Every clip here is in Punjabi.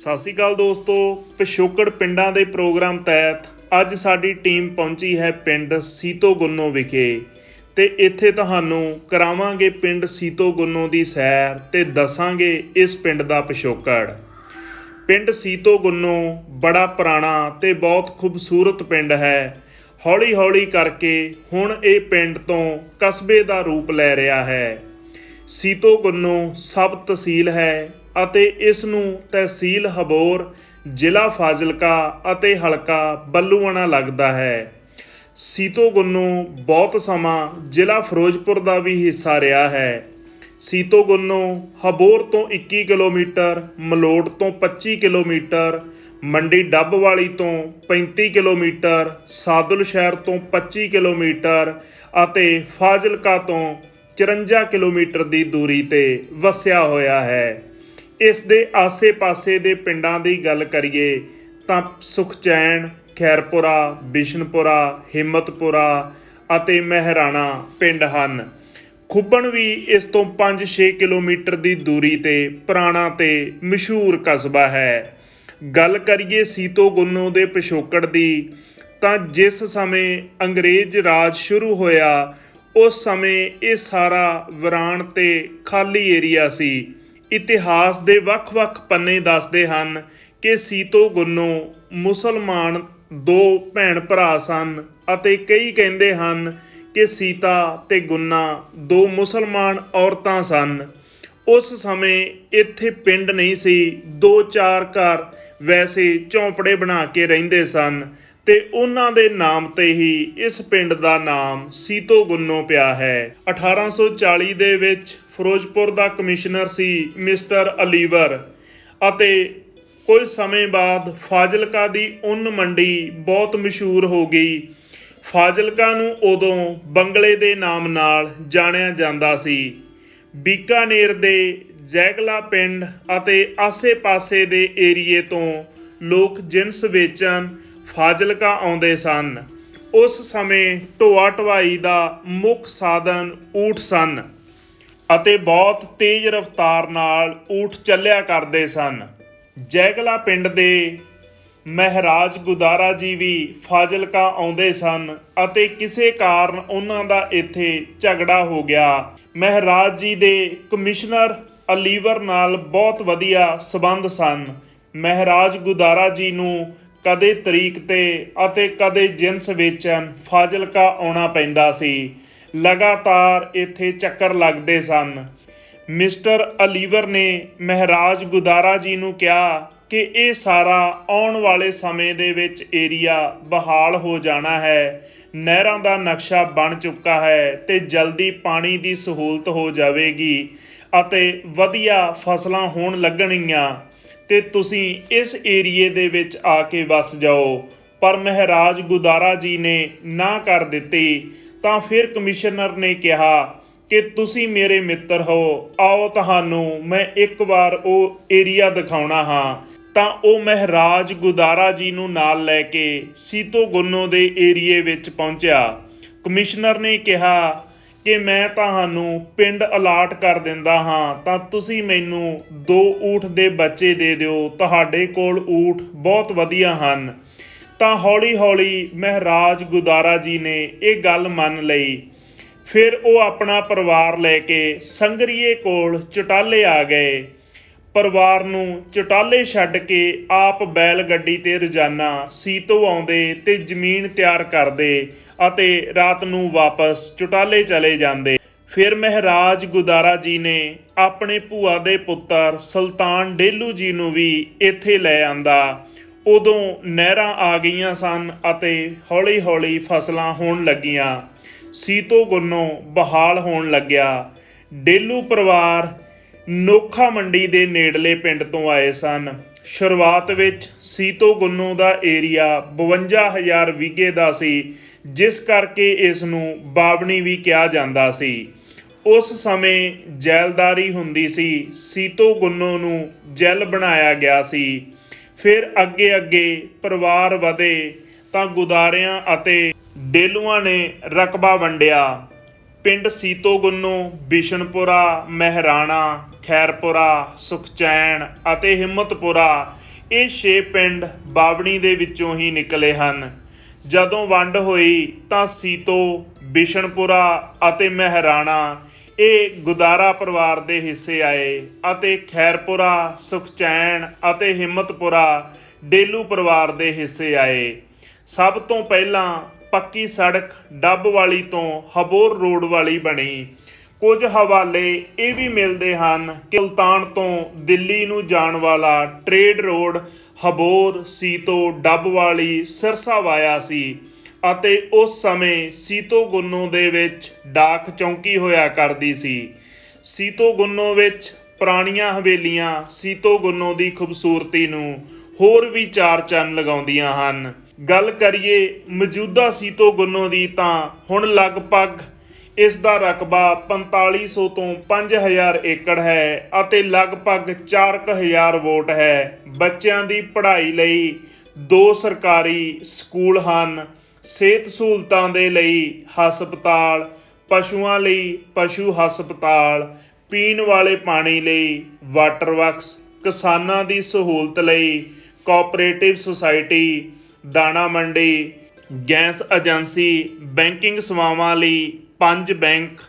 ਸਤਿ ਸ਼੍ਰੀ ਅਕਾਲ ਦੋਸਤੋ, ਪਿਛੋਕੜ ਪਿੰਡਾਂ ਦੇ ਪ੍ਰੋਗਰਾਮ ਤਹਿਤ ਅੱਜ ਸਾਡੀ ਟੀਮ ਪਹੁੰਚੀ ਹੈ ਪਿੰਡ ਸੀਤੋ ਗੁੰਨੋ ਵਿਖੇ ਤੇ ਇੱਥੇ ਤੁਹਾਨੂੰ ਕਰਾਵਾਂਗੇ ਪਿੰਡ ਸੀਤੋ ਗੁੰਨੋ ਦੀ ਸੈਰ ਤੇ ਦੱਸਾਂਗੇ ਇਸ ਪਿੰਡ ਦਾ ਪਿਛੋਕੜ। ਪਿੰਡ ਸੀਤੋ ਗੁੰਨੋ ਬੜਾ ਪੁਰਾਣਾ ਤੇ ਬਹੁਤ ਖੂਬਸੂਰਤ ਪਿੰਡ ਹੈ। ਹੌਲੀ-ਹੌਲੀ ਕਰਕੇ ਹੁਣ ਇਹ ਪਿੰਡ ਤੋਂ ਕਸਬੇ ਦਾ ਰੂਪ ਲੈ ਰਿਹਾ ਹੈ। ਸੀਤੋ ਗੁੰਨੋ ਸਬ ਤਹਿਸੀਲ ਹੈ ਅਤੇ ਇਸ ਨੂੰ ਤਹਿਸੀਲ ਹਬੋਰ, ਜ਼ਿਲ੍ਹਾ ਫਾਜ਼ਿਲਕਾ ਅਤੇ ਹਲਕਾ ਬੱਲੂਆਣਾ ਲੱਗਦਾ ਹੈ। ਸੀਤੋ ਗੁੰਨੋ ਬਹੁਤ ਸਮਾਂ ਜ਼ਿਲ੍ਹਾ ਫਿਰੋਜ਼ਪੁਰ ਦਾ ਵੀ ਹਿੱਸਾ ਰਿਹਾ ਹੈ। ਸੀਤੋ ਗੁੰਨੋ ਹਬੋਰ ਤੋਂ 21 ਕਿਲੋਮੀਟਰ, ਮਲੋਟ ਤੋਂ 25 ਕਿਲੋਮੀਟਰ, ਮੰਡੀ ਡੱਬ ਵਾਲੀ ਤੋਂ 35 ਕਿਲੋਮੀਟਰ, ਸਾਦਲ ਸ਼ਹਿਰ ਤੋਂ 25 ਕਿਲੋਮੀਟਰ ਅਤੇ ਫਾਜ਼ਿਲਕਾ ਤੋਂ 54 ਕਿਲੋਮੀਟਰ ਦੀ ਦੂਰੀ ਤੇ ਵਸਿਆ ਹੋਇਆ ਹੈ। ਇਸ ਦੇ ਆਸੇ-ਪਾਸੇ ਦੇ ਪਿੰਡਾਂ ਦੀ ਗੱਲ ਕਰੀਏ ਤਾਂ ਸੁਖਚੈਨ, ਖੈਰਪੁਰਾ, ਬਿਸ਼ਨਪੁਰਾ, ਹਿੰਮਤਪੁਰਾ ਅਤੇ ਮਹਿਰਾਣਾ ਪਿੰਡ ਹਨ। ਖੁੱਬਣ ਵੀ ਇਸ ਤੋਂ 5-6 ਕਿਲੋਮੀਟਰ ਦੀ ਦੂਰੀ ਤੇ ਪੁਰਾਣਾ ਤੇ ਮਸ਼ਹੂਰ ਕਸਬਾ ਹੈ। ਗੱਲ ਕਰੀਏ ਸੀਤੋ ਗੁੰਨੋ ਦੇ ਪਿਛੋਕੜ ਦੀ, ਤਾਂ ਜਿਸ ਸਮੇਂ ਅੰਗਰੇਜ਼ ਰਾਜ ਸ਼ੁਰੂ ਹੋਇਆ, ਉਸ ਸਮੇਂ ਇਹ ਸਾਰਾ ਵਿਰਾਨ ਤੇ ਖਾਲੀ ਏਰੀਆ ਸੀ। ਇਤਿਹਾਸ ਦੇ ਵੱਖ-ਵੱਖ ਪੰਨੇ ਦੱਸਦੇ ਹਨ ਕਿ ਸੀਤੋ ਗੁੰਨੋ ਮੁਸਲਮਾਨ ਦੋ ਭੈਣ ਭਰਾ ਸਨ ਅਤੇ ਕਈ ਕਹਿੰਦੇ ਹਨ ਕਿ ਸੀਤਾ ਤੇ ਗੁੰਨਾ ਦੋ ਮੁਸਲਮਾਨ ਔਰਤਾਂ ਸਨ। ਉਸ ਸਮੇਂ ਇੱਥੇ ਪਿੰਡ ਨਹੀਂ ਸੀ ਦੋ ਚਾਰ ਘਰ ਵੈਸੇ ਝੌਂਪੜੇ ਬਣਾ ਕੇ ਰਹਿੰਦੇ ਸਨ ਤੇ ਉਹਨਾਂ ਦੇ ਨਾਮ ਤੇ ਹੀ ਇਸ ਪਿੰਡ ਦਾ ਨਾਮ ਸੀਤੋ ਗੁੰਨੋ ਪਿਆ ਹੈ। 1840 ਦੇ ਵਿੱਚ ਫਿਰੋਜ਼ਪੁਰ ਦਾ ਕਮਿਸ਼ਨਰ ਸੀ ਮਿਸਟਰ ਅਲੀਵਰ ਅਤੇ ਕੁਝ ਸਮੇਂ ਬਾਅਦ ਫਾਜ਼ਿਲਕਾ ਦੀ ਉੱਨ ਮੰਡੀ ਬਹੁਤ ਮਸ਼ਹੂਰ ਹੋ ਗਈ। ਫਾਜ਼ਿਲਕਾ ਨੂੰ ਉਦੋਂ ਬੰਗਲੇ ਦੇ ਨਾਮ ਨਾਲ ਜਾਣਿਆ ਜਾਂਦਾ ਸੀ। ਬੀਕਾਨੇਰ ਦੇ ਜੈਗਲਾ ਪਿੰਡ ਅਤੇ ਆਸੇ-ਪਾਸੇ ਦੇ ਏਰੀਏ ਤੋਂ ਲੋਕ ਜਿੰਸ ਵੇਚਣ ਫਾਜ਼ਿਲਕਾ ਆਉਂਦੇ ਸਨ। ਉਸ ਸਮੇਂ ਢੋਆ ਢਵਾਈ ਦਾ ਮੁੱਖ ਸਾਧਨ ਊਠ ਸਨ। ਅਤੇ ਬਹੁਤ ਤੇਜ਼ ਰਫ਼ਤਾਰ ਨਾਲ ਊਠ ਚੱਲਿਆ ਕਰਦੇ ਸਨ। ਜੈਗਲਾ ਪਿੰਡ ਦੇ ਮਹਾਰਾਜ ਗੁਦਾਰਾ ਜੀ ਵੀ ਫਾਜ਼ਿਲਕਾ ਆਉਂਦੇ ਸਨ ਅਤੇ ਕਿਸੇ ਕਾਰਨ ਉਹਨਾਂ ਦਾ ਇੱਥੇ ਝਗੜਾ ਹੋ ਗਿਆ। ਮਹਾਰਾਜ ਜੀ ਦੇ ਕਮਿਸ਼ਨਰ ਅਲੀਵਰ ਨਾਲ ਬਹੁਤ ਵਧੀਆ ਸਬੰਧ ਸਨ। ਮਹਾਰਾਜ ਗੁਦਾਰਾ ਜੀ ਨੂੰ ਕਦੇ ਤਰੀਕ ਤੇ ਅਤੇ ਕਦੇ ਜਿੰਸ ਵੇਚਣ ਫਾਜ਼ਿਲਕਾ ਆਉਣਾ ਪੈਂਦਾ ਸੀ। ਲਗਾਤਾਰ ਇੱਥੇ ਚੱਕਰ ਲੱਗਦੇ ਸਨ। ਮਿਸਟਰ ਅਲੀਵਰ ਨੇ ਮਹਾਰਾਜ ਗੁਦਾਰਾ ਜੀ ਨੂੰ ਕਿਹਾ ਕਿ ਇਹ ਸਾਰਾ ਆਉਣ ਵਾਲੇ ਸਮੇਂ ਦੇ ਵਿੱਚ ਏਰੀਆ ਬਹਾਲ ਹੋ ਜਾਣਾ ਹੈ। ਨਹਿਰਾਂ ਦਾ ਨਕਸ਼ਾ ਬਣ ਚੁੱਕਾ ਹੈ ਤੇ ਜਲਦੀ ਪਾਣੀ ਦੀ ਸਹੂਲਤ ਹੋ ਜਾਵੇਗੀ ਅਤੇ ਵਧੀਆ ਫਸਲਾਂ ਹੋਣ ਲੱਗਣਗੀਆਂ। ਤੇ ਤੁਸੀਂ ਇਸ ਏਰੀਏ ਦੇ ਵਿੱਚ ਆ ਕੇ ਵਸ ਜਾਓ। ਪਰ ਮਹਾਰਾਜ ਗੁਦਾਰਾ ਜੀ ਨੇ ਨਾ ਕਰ ਦਿੱਤੀ। ਤਾਂ ਫਿਰ ਕਮਿਸ਼ਨਰ ਨੇ ਕਿਹਾ ਕਿ ਤੁਸੀਂ ਮੇਰੇ ਮਿੱਤਰ ਹੋ। ਆਓ ਤੁਹਾਨੂੰ ਮੈਂ ਇੱਕ ਵਾਰ ਉਹ ਏਰੀਆ ਦਿਖਾਉਣਾ ਹਾਂ। ਤਾਂ ਉਹ ਮਹਾਰਾਜ ਗੁਦਾਰਾ ਜੀ ਨੂੰ ਨਾਲ ਲੈ ਕੇ ਸੀਤੋ ਗੁੰਨੋ ਦੇ ਏਰੀਏ ਵਿੱਚ ਪਹੁੰਚਿਆ। ਕਮਿਸ਼ਨਰ ਨੇ ਕਿਹਾ ਕਿ ਮੈਂ ਤੁਹਾਨੂੰ ਪਿੰਡ ਅਲਾਟ ਕਰ ਦਿੰਦਾ ਹਾਂ, ਤਾਂ ਤੁਸੀਂ ਮੈਨੂੰ ਦੋ ਊਠ ਦੇ ਬੱਚੇ ਦੇ ਦਿਓ। ਤੁਹਾਡੇ ਕੋਲ ਊਠ ਬਹੁਤ ਵਧੀਆ ਹਨ। ਤਾਂ ਹੌਲੀ-ਹੌਲੀ ਮਹਾਰਾਜ ਗੁਦਾਰਾ ਜੀ ਨੇ ਇਹ ਗੱਲ ਮੰਨ ਲਈ। ਫਿਰ ਉਹ ਆਪਣਾ ਪਰਿਵਾਰ ਲੈ ਕੇ ਸੰਗਰੀਏ ਕੋਲ ਚਟਾਲੇ ਆ ਗਏ। ਪਰਿਵਾਰ ਨੂੰ ਚਟਾਲੇ ਛੱਡ ਕੇ ਆਪ ਬੈਲ ਗੱਡੀ ਤੇ ਰੋਜ਼ਾਨਾ ਸੀਤੋ ਆਉਂਦੇ ਤੇ ਜ਼ਮੀਨ ਤਿਆਰ ਕਰਦੇ ਅਤੇ ਰਾਤ ਨੂੰ ਵਾਪਸ ਚਟਾਲੇ ਚਲੇ ਜਾਂਦੇ। ਫਿਰ ਮਹਾਰਾਜ ਗੁਦਾਰਾ ਜੀ ਨੇ ਆਪਣੇ ਭੂਆ ਦੇ ਪੁੱਤਰ ਸੁਲਤਾਨ ਡੇਲੂ ਜੀ ਨੂੰ ਵੀ ਇੱਥੇ ਲੈ ਆਂਦਾ। ਉਦੋਂ ਨਹਿਰਾਂ ਆ ਗਈਆਂ ਸਨ ਅਤੇ ਹੌਲੀ-ਹੌਲੀ ਫਸਲਾਂ ਹੋਣ ਲੱਗੀਆਂ। ਸੀਤੋ ਗੁੰਨੋ ਬਹਾਲ ਹੋਣ ਲੱਗਿਆ। ਡੇਲੂ ਪਰਿਵਾਰ ਨੋਖਾ ਮੰਡੀ ਦੇ ਨੇੜਲੇ ਪਿੰਡ ਤੋਂ ਆਏ ਸਨ। ਸ਼ੁਰੂਆਤ ਵਿੱਚ ਸੀਤੋ ਗੁੰਨੋ ਦਾ ਏਰੀਆ 52000 ਵਿਗੇ ਦਾ ਸੀ, ਜਿਸ ਕਰਕੇ ਇਸ ਨੂੰ ਬਾਵਣੀ ਵੀ ਕਿਹਾ ਜਾਂਦਾ ਸੀ। ਉਸ ਸਮੇਂ ਜੈਲਦਾਰੀ ਹੁੰਦੀ ਸੀ। ਸੀਤੋ ਗੁੰਨੋ ਨੂੰ ਜੈਲ ਬਣਾਇਆ ਗਿਆ ਸੀ। ਫਿਰ ਅੱਗੇ ਅੱਗੇ ਪਰਿਵਾਰ ਵਧੇ ਤਾਂ ਗੁਦਾਰਿਆਂ ਅਤੇ ਡੇਲੂਆਂ ਨੇ ਰਕਬਾ ਵੰਡਿਆ। ਪਿੰਡ ਸੀਤੋ ਗੁੰਨੋ ਬਿਸ਼ਨਪੁਰਾ, ਮਹਿਰਾਣਾ, ਖੈਰਪੁਰਾ, ਸੁਖਚੈਨ ਅਤੇ ਹਿੰਮਤਪੁਰਾ ਇਹ ਛੇ ਪਿੰਡ ਬਾਵਣੀ ਦੇ ਵਿੱਚੋਂ ਹੀ ਨਿਕਲੇ ਹਨ। ਜਦੋਂ ਵੰਡ ਹੋਈ ਤਾਂ ਸੀਤੋ, ਬਿਸ਼ਨਪੁਰਾ ਅਤੇ ਮਹਿਰਾਣਾ ਇਹ ਗੁਦਾਰਾ ਪਰਿਵਾਰ ਦੇ ਹਿੱਸੇ ਆਏ ਅਤੇ ਖੈਰਪੁਰਾ, ਸੁਖਚੈਨ ਅਤੇ ਹਿੰਮਤਪੁਰਾ, ਡੇਲੂ ਪਰਿਵਾਰ ਦੇ ਹਿੱਸੇ ਆਏ। ਸਭ ਤੋਂ ਪਹਿਲਾਂ ਪੱਕੀ ਸੜਕ ਡੱਬ ਵਾਲੀ ਤੋਂ ਹਬੋਰ ਰੋਡ ਵਾਲੀ ਬਣੀ। ਕੁਝ ਹਵਾਲੇ ਇਹ ਵੀ ਮਿਲਦੇ ਹਨ ਕਿ ਸੁਲਤਾਨ ਤੋਂ ਦਿੱਲੀ ਨੂੰ ਜਾਣ ਵਾਲਾ ਟ੍ਰੇਡ ਰੋਡ ਹਬੋਰ, ਸੀਤੋ, ਡੱਬ ਵਾਲੀ ਸਿਰਸਾ ਵਾਇਆ ਸੀ। ਅਤੇ ਉਸ ਸਮੇਂ ਸੀਤੋ ਗੁੰਨੋ ਦੇ ਵਿੱਚ ਡਾਕ ਚੌਂਕੀ ਹੋਇਆ ਕਰਦੀ ਸੀ। ਸੀਤੋ ਗੁੰਨੋ ਵਿੱਚ ਪੁਰਾਣੀਆਂ ਹਵੇਲੀਆਂ ਸੀਤੋ ਗੁੰਨੋ ਦੀ ਖੂਬਸੂਰਤੀ ਨੂੰ ਹੋਰ ਵੀ ਚਾਰ ਚੰਨ ਲਗਾਉਂਦੀਆਂ ਹਨ। ਗੱਲ ਕਰੀਏ ਮੌਜੂਦਾ ਸੀਤੋ ਗੁੰਨੋ ਦੀ ਤਾਂ ਹੁਣ ਲਗਭਗ ਇਸ ਦਾ ਰਕਬਾ 4500 ਤੋਂ 5000 ਏਕੜ ਹੈ ਅਤੇ ਲਗਭਗ 4000 ਵੋਟ ਹੈ। ਬੱਚਿਆਂ ਦੀ ਪੜ੍ਹਾਈ ਲਈ ਦੋ ਸਰਕਾਰੀ ਸਕੂਲ ਹਨ। ਸਿਹਤ ਸਹੂਲਤਾਂ ਦੇ ਲਈ ਹਸਪਤਾਲ, ਪਸ਼ੂਆਂ ਲਈ ਪਸ਼ੂ ਹਸਪਤਾਲ, ਪੀਣ ਵਾਲੇ ਪਾਣੀ ਲਈ ਵਾਟਰ ਵਰਕਸ, ਕਿਸਾਨਾਂ ਦੀ ਸਹੂਲਤ ਲਈ ਕੋਆਪਰੇਟਿਵ ਸੁਸਾਇਟੀ, ਦਾਣਾ ਮੰਡੀ, ਗੈਸ ਏਜੰਸੀ, ਬੈਂਕਿੰਗ ਸੇਵਾਵਾਂ ਲਈ ਪੰਜ ਬੈਂਕ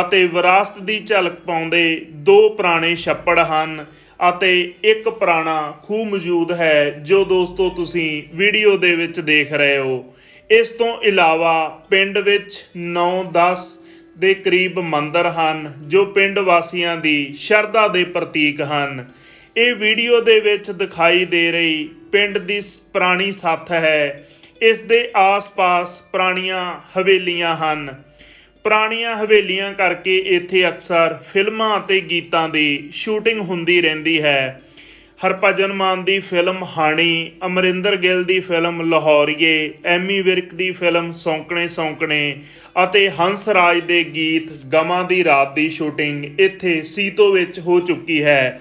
ਅਤੇ ਵਿਰਾਸਤ ਦੀ ਝਲਕ ਪਾਉਂਦੇ ਦੋ ਪੁਰਾਣੇ ਛੱਪੜ ਹਨ ਅਤੇ ਇੱਕ ਪੁਰਾਣਾ ਖੂਹ ਮੌਜੂਦ ਹੈ ਜੋ ਦੋਸਤੋ ਤੁਸੀਂ ਵੀਡੀਓ ਦੇ ਵਿੱਚ ਦੇਖ ਰਹੇ ਹੋ। ਇਸ ਤੋਂ ਇਲਾਵਾ ਪਿੰਡ ਵਿੱਚ 9-10 ਦੇ ਕਰੀਬ ਮੰਦਰ ਹਨ, ਜੋ ਪਿੰਡ ਵਾਸੀਆਂ ਦੀ ਸ਼ਰਧਾ ਦੇ ਪ੍ਰਤੀਕ ਹਨ। ਇਹ ਵੀਡੀਓ ਦੇ ਵਿੱਚ ਦਿਖਾਈ ਦੇ ਰਹੀ ਪਿੰਡ ਦੀ ਸ- ਪੁਰਾਣੀ ਸੱਥ ਹੈ। ਇਸ ਦੇ ਆਸ-ਪਾਸ ਪੁਰਾਣੀਆਂ ਹਵੇਲੀਆਂ ਹਨ। ਪੁਰਾਣੀਆਂ ਹਵੇਲੀਆਂ ਕਰਕੇ ਇੱਥੇ ਅਕਸਰ ਫਿਲਮਾਂ ਅਤੇ ਗੀਤਾਂ ਦੀ ਸ਼ੂਟਿੰਗ ਹੁੰਦੀ ਰਹਿੰਦੀ ਹੈ। ਹਰਭਜਨ ਮਾਨ ਦੀ ਫਿਲਮ ਹਾਣੀ, ਅਮਰਿੰਦਰ ਗਿੱਲ ਦੀ ਫਿਲਮ ਲਾਹੌਰੀਏ, ਐਮੀ ਵਿਰਕ ਦੀ ਫਿਲਮ ਸੌਂਕਣੇ ਸੌਂਕਣੇ ਅਤੇ ਹੰਸ ਰਾਜ ਦੇ ਗੀਤ ਗਮਾਂ ਦੀ ਰਾਤ ਦੀ ਸ਼ੂਟਿੰਗ ਇੱਥੇ ਸੀਤੋ ਵਿੱਚ ਹੋ ਚੁੱਕੀ ਹੈ।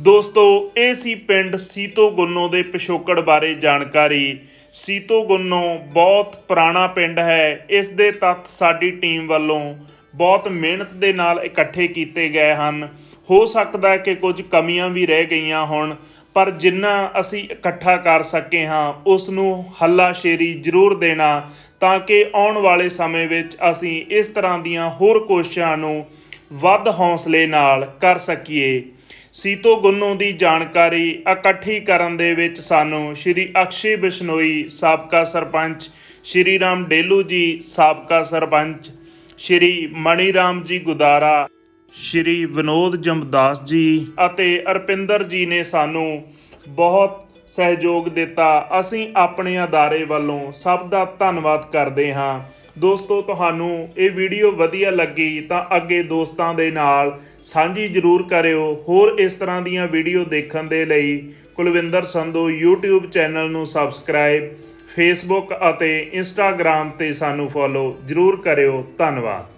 ਦੋਸਤੋ, ਇਹ ਸੀ ਪਿੰਡ ਸੀਤੋ ਗੁੰਨੋ ਦੇ ਪਿਛੋਕੜ ਬਾਰੇ ਜਾਣਕਾਰੀ। ਸੀਤੋ ਗੁੰਨੋ ਬਹੁਤ ਪੁਰਾਣਾ ਪਿੰਡ ਹੈ। ਇਸ ਦੇ ਤੱਥ ਸਾਡੀ ਟੀਮ ਵੱਲੋਂ ਬਹੁਤ ਮਿਹਨਤ ਦੇ ਨਾਲ ਇਕੱਠੇ ਕੀਤੇ ਗਏ ਹਨ। ਹੋ ਸਕਦਾ ਕਿ ਕੁਝ ਕਮੀਆਂ ਵੀ ਰਹਿ ਗਈਆਂ ਹੋਣ, ਪਰ ਜਿੰਨਾ ਅਸੀਂ ਇਕੱਠਾ ਕਰ ਸਕੇ ਹਾਂ ਉਸ ਨੂੰ ਹੱਲਾ ਸ਼ੇਰੀ ਜ਼ਰੂਰ ਦੇਣਾ ਤਾਂ ਕਿ ਆਉਣ ਵਾਲੇ ਸਮੇਂ ਵਿੱਚ ਅਸੀਂ ਇਸ ਤਰ੍ਹਾਂ ਦੀਆਂ ਹੋਰ ਕੋਸ਼ਿਸ਼ਾਂ ਨੂੰ ਵੱਧ ਹੌਸਲੇ ਨਾਲ ਕਰ ਸਕੀਏ। ਸੀਤੋ ਗੁੰਨੋ ਦੀ ਜਾਣਕਾਰੀ ਇਕੱਠੀ ਕਰਨ ਦੇ ਵਿੱਚ ਸਾਨੂੰ ਸ਼੍ਰੀ ਅਕਸ਼ੇ ਬਿਸ਼ਨੋਈ, ਸਾਬਕਾ ਸਰਪੰਚ, ਸ਼੍ਰੀ ਰਾਮ ਡੇਲੂ ਜੀ, ਸਾਬਕਾ ਸਰਪੰਚ, ਸ਼੍ਰੀ ਮਣੀ ਰਾਮ ਜੀ ਗੁਦਾਰਾ ਸ਼੍ਰੀ ਵਿਨੋਦ ਜਮਦਾਸ ਜੀ ਅਤੇ ਅਰਪਿੰਦਰ ਜੀ ਨੇ ਸਾਨੂੰ ਬਹੁਤ ਸਹਿਯੋਗ ਦਿੱਤਾ। ਅਸੀਂ ਆਪਣੇ ਅਦਾਰੇ ਵੱਲੋਂ ਸਭ ਦਾ ਧੰਨਵਾਦ ਕਰਦੇ ਹਾਂ। ਦੋਸਤੋ, ਤੁਹਾਨੂੰ ਇਹ ਵੀਡੀਓ ਵਧੀਆ ਲੱਗੀ ਤਾਂ ਅੱਗੇ ਦੋਸਤਾਂ ਦੇ ਨਾਲ ਸਾਂਝੀ ਜ਼ਰੂਰ ਕਰਿਓ। ਹੋਰ ਇਸ ਤਰ੍ਹਾਂ ਦੀਆਂ ਵੀਡੀਓ ਦੇਖਣ ਦੇ ਲਈ ਕੁਲਵਿੰਦਰ ਸੰਧੂ YouTube ਚੈਨਲ ਨੂੰ ਸਬਸਕ੍ਰਾਈਬ, Facebook ਅਤੇ Instagram ਤੇ ਸਾਨੂੰ ਫੋਲੋ ਜ਼ਰੂਰ ਕਰਿਓ। ਧੰਨਵਾਦ।